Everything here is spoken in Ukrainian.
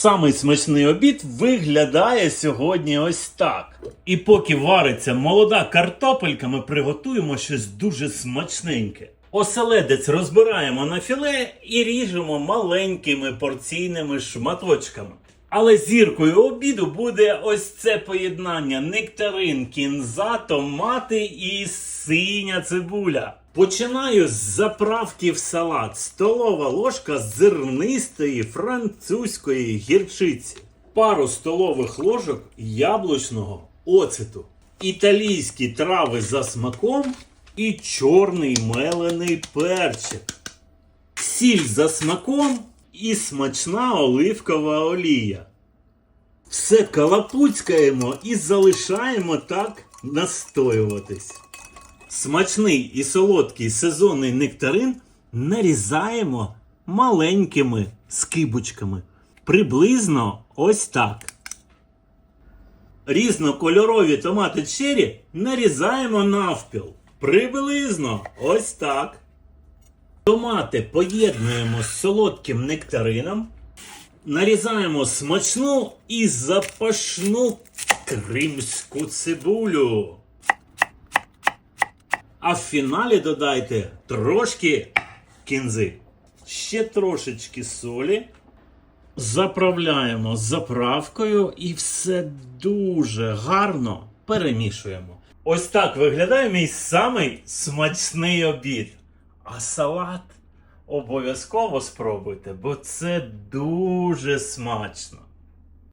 Самий смачний обід виглядає сьогодні ось так. І поки вариться молода картопелька, ми приготуємо щось дуже смачненьке. Оселедець розбираємо на філе і ріжемо маленькими порційними шматочками. Але зіркою обіду буде ось це поєднання нектарин, кінза, томати і синя цибуля. Починаю з заправки в салат. Столова ложка зернистої французької гірчиці. Пару столових ложок яблучного оцету. Італійські трави за смаком і чорний мелений перчик. Сіль за смаком і смачна оливкова олія. Все калапуцькаємо і залишаємо так настоюватись. Смачний і солодкий сезонний нектарин нарізаємо маленькими скибочками. Приблизно ось так. Різнокольорові томати черрі нарізаємо навпіл. Приблизно ось так. Томати поєднуємо з солодким нектарином. Нарізаємо смачну і запашну кримську цибулю. А в фіналі додайте трошки кінзи. Ще трошечки солі. Заправляємо заправкою і все дуже гарно перемішуємо. Ось так виглядає мій самий смачний обід. А салат обов'язково спробуйте, бо це дуже смачно.